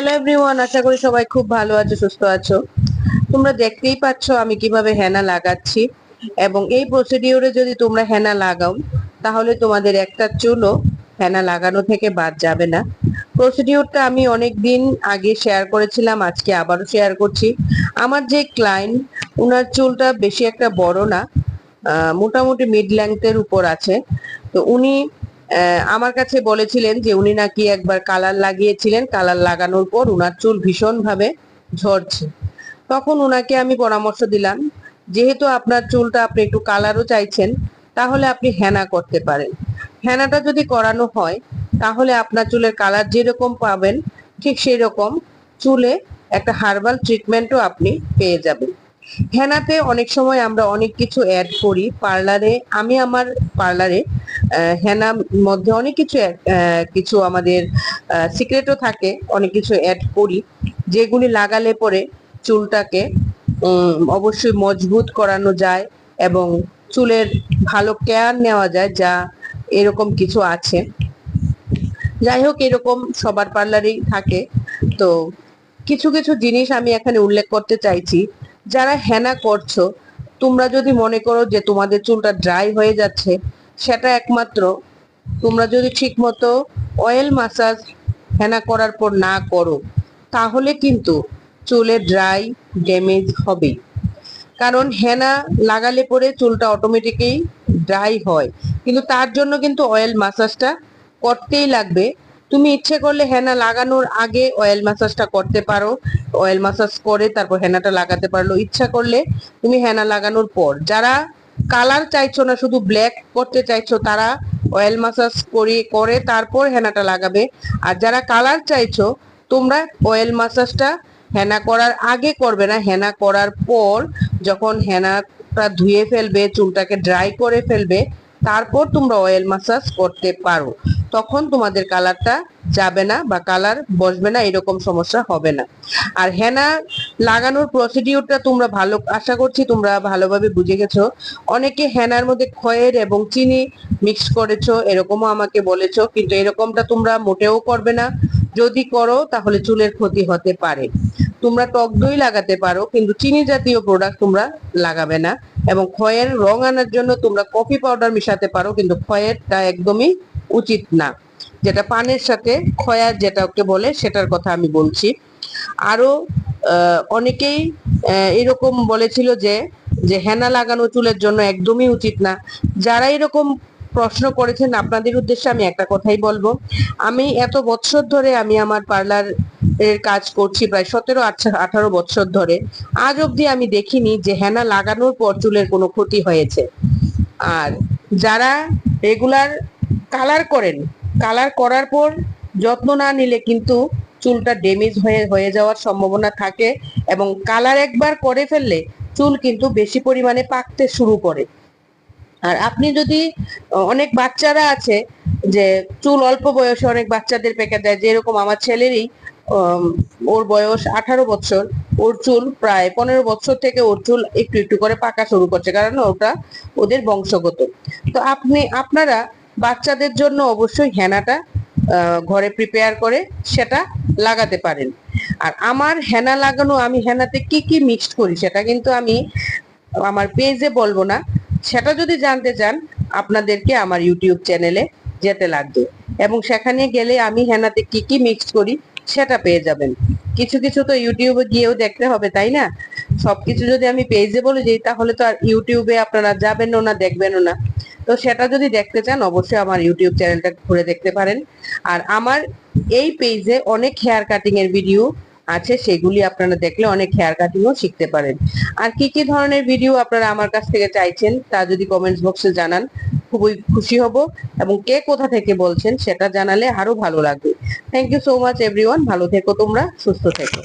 Hello everyone আশা করি সবাই খুব ভালো আছো, সুস্থ আছো। তোমরা দেখতেই পাচ্ছ আমি কীভাবে হেনা লাগাচ্ছি। এবং এই প্রসিডিওরে যদি তোমরা হেনা লাগাও, তাহলে তোমাদের একটা চুলও হেনা লাগানো থেকে বাদ যাবে না। প্রসিডিওরটা আমি অনেক দিন আগে শেয়ার করেছিলাম, আজকে আবারও শেয়ার করছি। আমার যে ক্লায়েন্ট ওনার চুলটা বেশি একটা বড় না মোটামুটি মিড লেংথের উপর আছে। তো উনি আমার কাছে বলেছিলেন যে উনি নাকি একবার কালার লাগিয়েছিলেন, কালার লাগানোর পর উনার চুল ভীষণ ভাবে ঝরছে। তখন উনাকে আমি পরামর্শ দিলাম, যেহেতু আপনার চুলটা আপনি একটু কালারও চাইছেন, তাহলে আপনি হেনা করতে পারেন। হেনাটা যদি করানো হয়, তাহলে আপনার চুলের কালার যেরকম পাবেন, ঠিক সেই রকম চুলে একটা হার্বাল ট্রিটমেন্টও আপনি পেয়ে যাবেন। হেনাতে অনেক সময় আমরা অনেক কিছু অ্যাড করি, পার্লারে, আমি আমার পার্লারে হেনা মধ্যে অনেক কিছু কিছু আমাদের সিক্রেটও থাকে, অনেক কিছু অ্যাড করি। যেগুলি লাগালে পরে চুলটাকে অবশ্যই মজবুত করানো যায় এবং চুলের ভালো কেয়ার নেওয়া যায়, যা এরকম কিছু আছে। যাই হোক, এরকম সবার পার্লারেই থাকে। তো কিছু কিছু জিনিস আমি এখানে উল্লেখ করতে চাইছি। যারা হেনা করছ, তোমরা যদি মনে করো যে তোমাদের চুলটা ড্রাই হয়ে যাচ্ছে সেটা একমাত্র তোমরা যদি ঠিক মতো অয়েল মাসাজ হেনা করার পর না করো, তাহলে কিন্তু চুলে ড্রাই ড্যামেজ হবে কারণ হেনা লাগালে পরে চুলটা অটোমেটিকই ড্রাই হয়। কিন্তু তার জন্য কিন্তু অয়েল মাসাজটা করতেই লাগবে। তুমি ইচ্ছে করলে হেনা লাগানোর আগে অয়েল মাসাজটা করতে পারো। অয়েল মাসাজ করে তারপর হেনাটা লাগাতে পারল। ইচ্ছা করলে তুমি হেনা লাগানোর পর, যারা কালার চাইছো না, শুধু ব্ল্যাক করতে চাইছো, তারা অয়েল মাসাজ করে করে তারপর হেনাটা লাগাবে। আর যারা কালার চাইছো, তোমরা অয়েল মাসাজটা হেনা করার আগে করবে না। হেনা করার পর যখন হেনাটা ধুয়ে ফেলবে, চুলটাকে ড্রাই করে ফেলবে তারপর তোমরা অয়েল মাসাজ করতে পারো। তখন তোমাদের কালারটা যাবে না বা কালার বসবে না, এরকম সমস্যা হবে না। আর হেনা লাগানোর প্রসিডিউরটা তোমরা ভালো, আশা করছি তোমরা ভালোভাবে বুঝে গেছো। অনেকে হেনার মধ্যে খয়ের এবং চিনি মিক্স করেছ, এরকমও আমাকে বলেছ, কিন্তু এরকমটা তোমরা মোটেও করবে না। যদি করো, তাহলে চুলের ক্ষতি হতে পারে। তোমরা টক দই লাগাতে পারো, কিন্তু চিনি জাতীয় প্রোডাক্ট তোমরা লাগাবে না। এবং খয়ের রং আনার জন্য তোমরা কফি পাউডার মিশাতে পারো কিন্তু খয়েরটা একদমই উচিত না। যেটা পানের সাথে খয়ার যেটাকে বলে সেটার কথা আমি বলছি। আরও আহ, অনেকেই এরকম বলেছিল যে যে হেনা লাগানো চুলের জন্য একদমই উচিত না। যারা এরকম প্রশ্ন করেছেন আপনাদের উদ্দেশ্যে আমি একটা কথাই বলব। আমি এত বছর ধরে আমি আমার পার্লার এর কাজ করছি প্রায় সতেরো আঠারো বছর ধরে। আজ অবধি আমি দেখিনি যে হেনা লাগানোর পর চুলের কোনো ক্ষতি হয়েছে। আর যারা রেগুলার কালার করেন, কালার করার পর যত্ন না নিলে কিন্তু চুলটা ড্যামেজ হয়ে হয়ে যাওয়ার সম্ভাবনা থাকে এবং কালার একবার করে ফেললে চুল কিন্তু বেশি পরিমাণে পাকতে শুরু করে। আর আপনি যদি, অনেক বাচ্চারা আছে যে চুল অল্প বয়সে অনেক বাচ্চাদের পেকে দেয়, যেরকম আমার ছেলেরই ওর বয়স আঠারো বছর। ওর চুল প্রায় পনেরো বছর থেকে ওর চুল একটু একটু করে পাকা শুরু করছে, কারণ ওটা ওদের বংশগত। তো আপনি, আপনারা বাচ্চাদের জন্য অবশ্যই হেনাটা ঘরে প্রিপেয়ার করে সেটা লাগাতে পারেন। আর আমার হেনা লাগানো, আমি হেনাতে কি কি মিক্সড করি সেটা কিন্তু আমি আমার পেজে বলব না। সেটা যদি জানতে চান, আপনাদেরকে আমার ইউটিউব চ্যানেলে যেতে লাগবে। এবং সেখানে গেলে আমি হেনাতে কি কি মিক্স করি সেটা পেয়ে যাবেন। কিছু কিছু তো ইউটিউবে গিয়েও দেখতে হবে, তাই না? সবকিছু যদি আমি পেজে বলে যাই তাহলে তো আর ইউটিউবে আপনারা যাবেনও না দেখবেনও না। তো সেটা যদি দেখতে চান, অবশ্যই আমার ইউটিউব চ্যানেলটা ঘুরে দেখতে পারেন। আর আমার এই পেজে অনেক হেয়ার কাটিং এর ভিডিও আছে, সেগুলি আপনারা দেখলে অনেক হেয়ার কাটিংও শিখতে পারেন। আর কি কি ধরনের ভিডিও আপনারা আমার কাছ থেকে চাইছেন, তা যদি কমেন্টস বক্সে জানান খুবই খুশি হব এবং কে কোথা থেকে বলছেন সেটা জানালে আরও ভালো লাগবে। Thank you so much everyone ভালো থেকো তোমরা, সুস্থ থেকো।